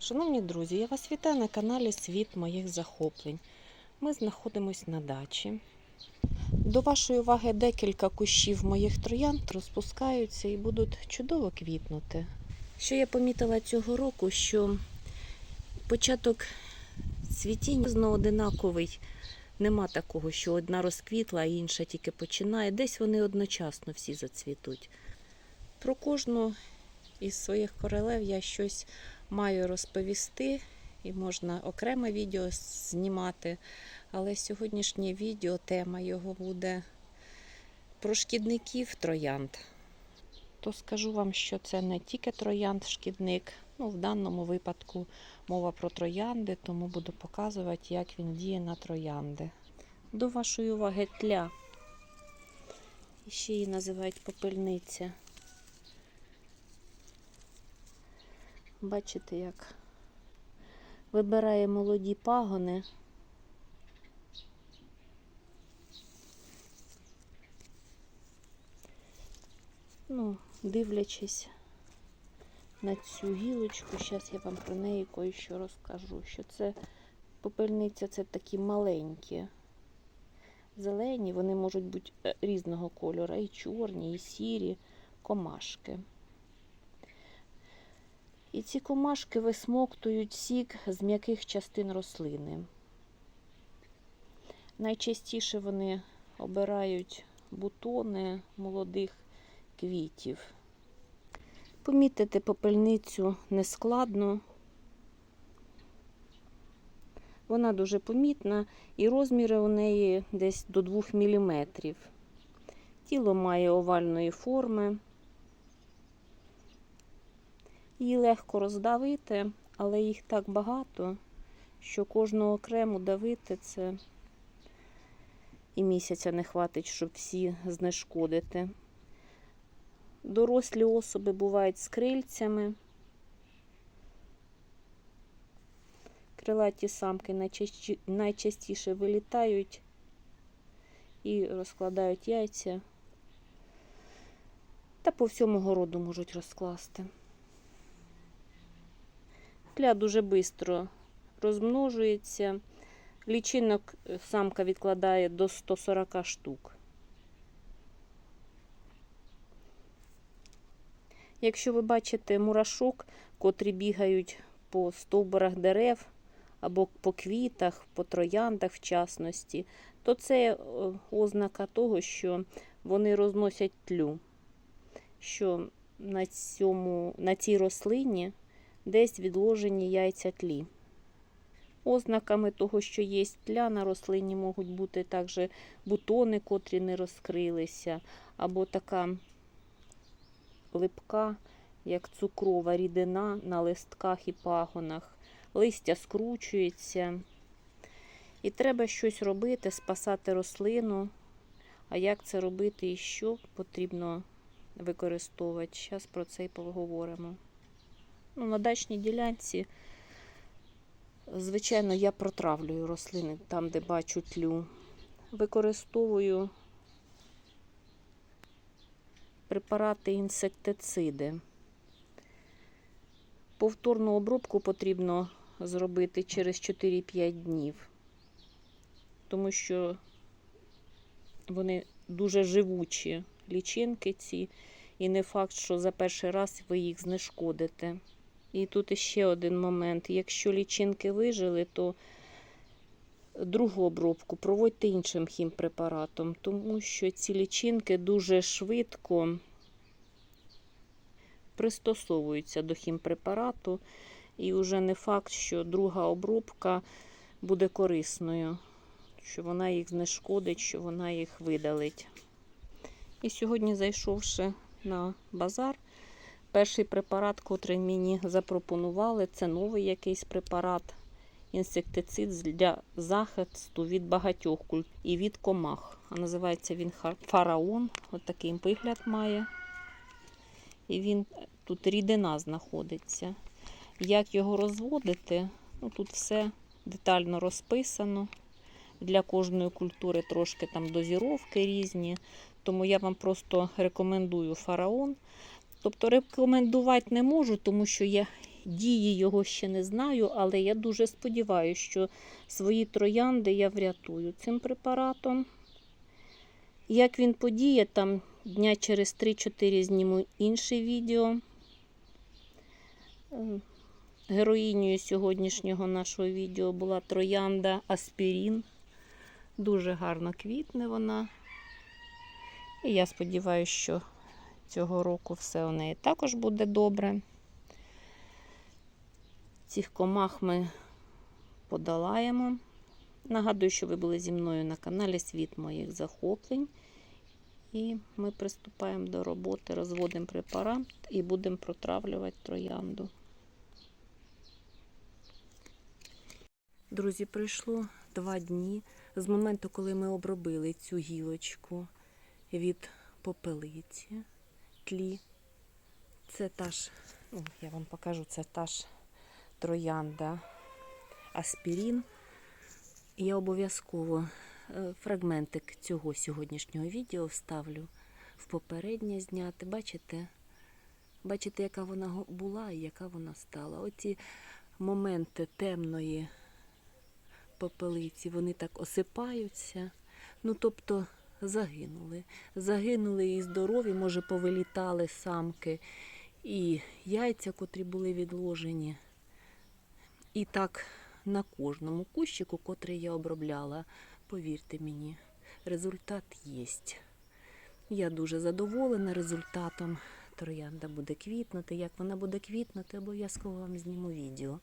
Шановні друзі, я вас вітаю на каналі Світ моїх захоплень. Ми знаходимося на дачі. До вашої уваги декілька кущів моїх троянд розпускаються і будуть чудово квітнути. Що я помітила цього року, що початок цвітіння одинаковий. Нема такого, що одна розквітла, а інша тільки починає. Десь вони одночасно всі зацвітуть. Про кожну із своїх королев я щось маю розповісти, і можна окреме відео знімати. Але сьогоднішнє відео, тема його буде про шкідників троянд. То скажу вам, що це не тільки троянд-шкідник, ну, в даному випадку мова про троянди, тому буду показувати, як він діє на троянди. До вашої уваги тля. І ще її називають попельниця. Бачите, як вибирає молоді пагони. Ну, дивлячись на цю гілочку, зараз я вам про неї кое-що розкажу, що це попельниця це такі маленькі. Зелені, вони можуть бути е, різного кольору, і чорні, і сірі комашки. І ці комашки висмоктують сік з м'яких частин рослини. Найчастіше вони обирають бутони молодих квітів. Помітити попельницю нескладно. Вона дуже помітна і розміри у неї десь до 2 мм. Тіло має овальної форми. Її легко роздавити, але їх так багато, що кожного окремо давити це і місяця не хватить, щоб всі знешкодити. Дорослі особи бувають з крильцями. Крилаті самки найчастіше вилітають і розкладають яйця. Та по всьому городу можуть розкласти. Тля дуже швидко розмножується. Лічинок е, самка відкладає до 140 штук. Якщо ви бачите мурашок, котрі бігають по стовбурах дерев або по квітах, по трояндах в частності, то це е, ознака того, що вони розносять тлю, що на, цьому, на цій рослині десь відложені яйця тлі. Ознаками того, що є тля на рослині, можуть бути також бутони, котрі не розкрилися, або така липка, як цукрова рідина на листках і пагонах. Листя скручується. І треба щось робити, спасати рослину. А як це робити і що потрібно використовувати? Зараз про це і поговоримо. Ну, на дачній ділянці, звичайно, я протравлюю рослини там, де бачу тлю. Використовую препарати інсектициди. Повторну обробку потрібно зробити через 4-5 днів, тому що вони дуже живучі лічинки ці, і не факт, що за перший раз ви їх знешкодите. І тут ще один момент. Якщо лічинки вижили, то другу обробку проводьте іншим хімпрепаратом, тому що ці лічинки дуже швидко пристосовуються до хімпрепарату, і вже не факт, що друга обробка буде корисною, що вона їх знешкодить, що вона їх видалить. І сьогодні, зайшовши на базар, перший препарат, котрий мені запропонували, це новий якийсь препарат. Інсектицид для захисту від багатьох культ і від комах. А називається він фараон. От такий вигляд має. І він тут рідина знаходиться. Як його розводити? Ну, тут все детально розписано. Для кожної культури трошки там дозіровки різні. Тому я вам просто рекомендую фараон. Тобто рекомендувати не можу, тому що я, дії його ще не знаю, але я дуже сподіваюся, що свої троянди я врятую цим препаратом. Як він подіє, там дня через 3-4 зніму інше відео. Е, Героїнею сьогоднішнього нашого відео була троянда Аспірін. Дуже гарно квітне вона. І я сподіваюся, що цього року все у неї також буде добре. Цих комах ми подолаємо. Нагадую, що ви були зі мною на каналі Світ моїх захоплень. І ми приступаємо до роботи, розводимо препарат і будемо протравлювати троянду. Друзі, пройшло два дні з моменту, коли ми обробили цю гілочку від попелиці, тлі. Це та ж, ну, я вам покажу, це та ж троянда аспірін. Я обов'язково е, фрагментик цього сьогоднішнього відео вставлю в попереднє зняти. Бачите? Бачите, яка вона була і яка вона стала. Оці моменти темної попелиці, вони так осипаються. Ну, тобто загинули. Загинули і здорові, може, повилітали самки, і яйця, котрі були відложені. І так на кожному кущику, котрий я обробляла, повірте мені, результат є. Я дуже задоволена результатом. Троянда буде квітнути. Як вона буде квітнути, обов'язково вам зніму відео.